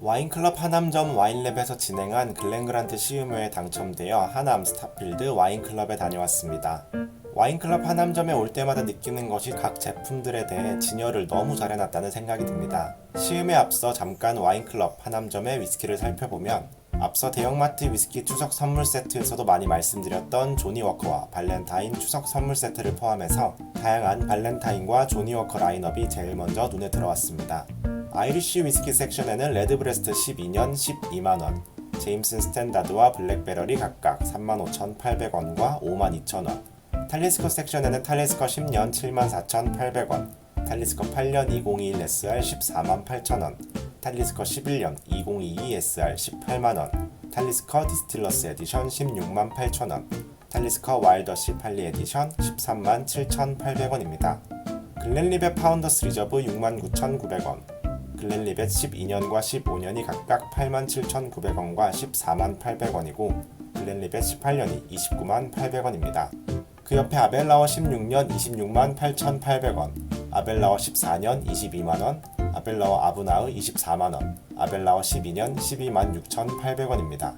와인클럽 하남점 와인랩에서 진행한 글렌그란트 시음회에 당첨되어 하남 스타필드 와인클럽에 다녀왔습니다. 와인클럽 하남점에 올 때마다 느끼는 것이 각 제품들에 대해 진열을 너무 잘 해놨다는 생각이 듭니다. 시음에 앞서 잠깐 와인클럽 하남점의 위스키를 살펴보면 앞서 대형마트 위스키 추석 선물 세트에서도 많이 말씀드렸던 조니워커와 발렌타인 추석 선물 세트를 포함해서 다양한 발렌타인과 조니워커 라인업이 제일 먼저 눈에 들어왔습니다. 아이리쉬 위스키 섹션에는 레드브레스트 12년 12만원, 제임슨 스탠다드와 블랙베럴이 각각 35,800원과 52,000원, 탈리스커 섹션에는 탈리스커 10년 74,800원, 탈리스커 8년 2021 SR 148,000원, 탈리스커 11년 2022 SR 18만원, 탈리스커 디스틸러스 에디션 16만 8천원, 탈리스커 와일더시 팔리 에디션 13만 7,800원입니다. 글렌리벳 파운더스 리저브 69,900원, 글렌리벳 12년과 15년이 각각 87,900원과 14만 800원이고 글렌리벳 18년이 29만 800원입니다. 그 옆에 아벨라워 16년 26만 8,800원, 아벨라워 14년 22만원, 아벨라워 아브나흐 24만원, 아벨라워 12년 12만 6,800원입니다.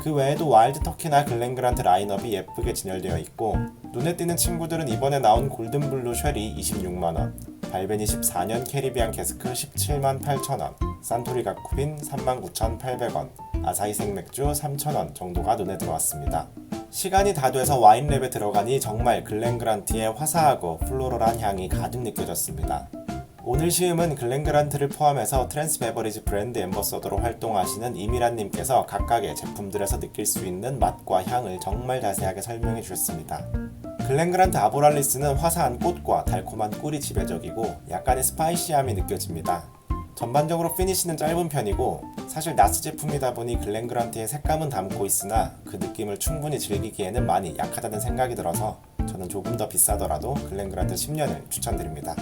그 외에도 와일드 터키나 글렌그란트 라인업이 예쁘게 진열되어 있고 눈에 띄는 친구들은 이번에 나온 골든블루 쉘이 26만원, 발베니 14년 캐리비안 캐스크 17만 8천원, 산토리 가 쿠빈 39,800원, 아사히 생맥주 3,000원 정도가 눈에 들어왔습니다. 시간이 다 돼서 와인랩에 들어가니 정말 글렌그란트의 화사하고 플로럴한 향이 가득 느껴졌습니다. 오늘 시음은 글렌그란트를 포함해서 트랜스 베버리지 브랜드 엠버서더로 활동하시는 이미란님께서 각각의 제품들에서 느낄 수 있는 맛과 향을 정말 자세하게 설명해 주셨습니다. 글렌그란트 아보랄리스는 화사한 꽃과 달콤한 꿀이 지배적이고 약간의 스파이시함이 느껴집니다. 전반적으로 피니시는 짧은 편이고 사실 나스 제품이다 보니 글렌그란트의 색감은 담고 있으나 그 느낌을 충분히 즐기기에는 많이 약하다는 생각이 들어서 저는 조금 더 비싸더라도 글렌그란트 10년을 추천드립니다.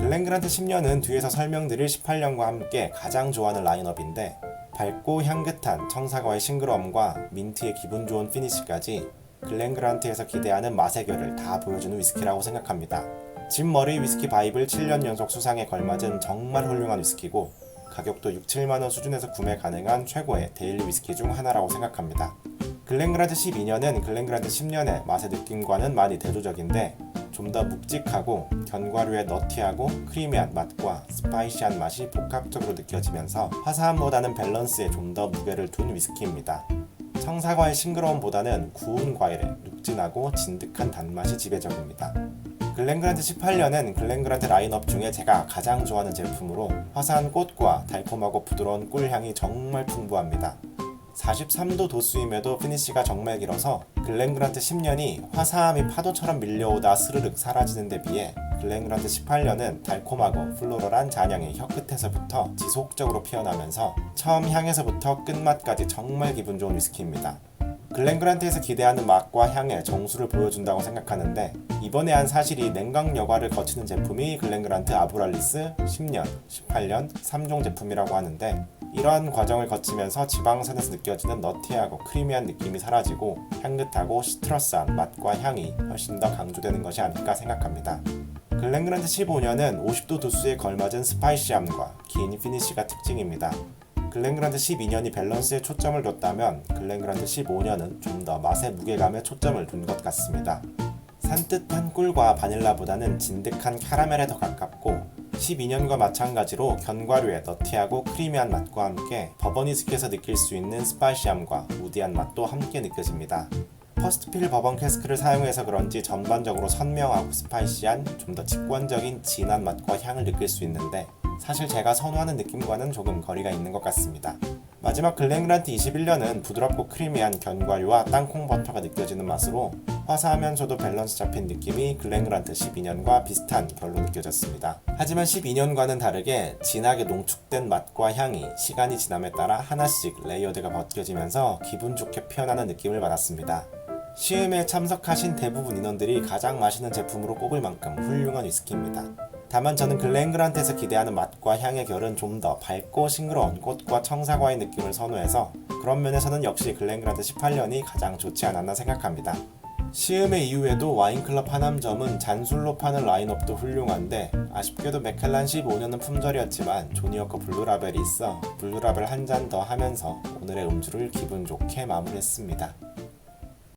글렌 그란트 10년은 뒤에서 설명드릴 18년과 함께 가장 좋아하는 라인업인데 밝고 향긋한 청사과의 싱그러움과 민트의 기분 좋은 피니시까지 글렌 그란트에서 기대하는 맛의 결을 다 보여주는 위스키라고 생각합니다. 짐 머리 위스키 바이블 7년 연속 수상에 걸맞은 정말 훌륭한 위스키고 가격도 6, 7만 원 수준에서 구매 가능한 최고의 데일리 위스키 중 하나라고 생각합니다. 글렌그란트 12년은 글렌그란트 10년의 맛의 느낌과는 많이 대조적인데 좀 더 묵직하고 견과류의 너티하고 크리미한 맛과 스파이시한 맛이 복합적으로 느껴지면서 화사함보다는 밸런스에 좀 더 무게를 둔 위스키입니다. 청사과의 싱그러움보다는 구운 과일의 눅진하고 진득한 단맛이 지배적입니다. 글렌그란트 18년은 글렌그란트 라인업 중에 제가 가장 좋아하는 제품으로 화사한 꽃과 달콤하고 부드러운 꿀향이 정말 풍부합니다. 43도 도수임에도 피니시가 정말 길어서 글렌 그란트 10년이 화사함이 파도처럼 밀려오다 스르륵 사라지는 데 비해 글렌 그란트 18년은 달콤하고 플로럴한 잔향이 혀끝에서부터 지속적으로 피어나면서 처음 향에서부터 끝맛까지 정말 기분 좋은 위스키입니다. 글렌 그란트에서 기대하는 맛과 향의 정수를 보여준다고 생각하는데 이번에 한 사실이 냉각 여과를 거치는 제품이 글렌 그란트 아브랄리스 10년, 18년 3종 제품이라고 하는데 이러한 과정을 거치면서 지방산에서 느껴지는 너티하고 크리미한 느낌이 사라지고 향긋하고 시트러스한 맛과 향이 훨씬 더 강조되는 것이 아닐까 생각합니다. 글렌그란트 15년은 50도 도수에 걸맞은 스파이시함과 긴 피니시가 특징입니다. 글렌그란트 12년이 밸런스에 초점을 뒀다면 글렌그란트 15년은 좀 더 맛의 무게감에 초점을 둔 것 같습니다. 산뜻한 꿀과 바닐라보다는 진득한 캐러멜에 더 가깝고 12년과 마찬가지로 견과류의 너티하고 크리미한 맛과 함께 버버니스키에서 느낄 수 있는 스파이시함과 우디한 맛도 함께 느껴집니다. 퍼스트필 버번 캐스크를 사용해서 그런지 전반적으로 선명하고 스파이시한 좀 더 직관적인 진한 맛과 향을 느낄 수 있는데 사실 제가 선호하는 느낌과는 조금 거리가 있는 것 같습니다. 마지막 글렌그란트 21년은 부드럽고 크리미한 견과류와 땅콩 버터가 느껴지는 맛으로 화사하면서도 밸런스 잡힌 느낌이 글렌그란트 12년과 비슷한 결로 느껴졌습니다. 하지만 12년과는 다르게 진하게 농축된 맛과 향이 시간이 지남에 따라 하나씩 레이어드가 벗겨지면서 기분 좋게 피어나는 느낌을 받았습니다. 시음에 참석하신 대부분 인원들이 가장 맛있는 제품으로 꼽을 만큼 훌륭한 위스키입니다. 다만 저는 글렌그란트에서 기대하는 맛과 향의 결은 좀 더 밝고 싱그러운 꽃과 청사과의 느낌을 선호해서 그런 면에서는 역시 글렌그란트 18년이 가장 좋지 않았나 생각합니다. 시음회 이후에도 와인클럽 하남점은 잔술로 파는 라인업도 훌륭한데 아쉽게도 맥켈란 15년은 품절이었지만 조니어커 블루라벨이 있어 블루라벨 한 잔 더 하면서 오늘의 음주를 기분 좋게 마무리했습니다.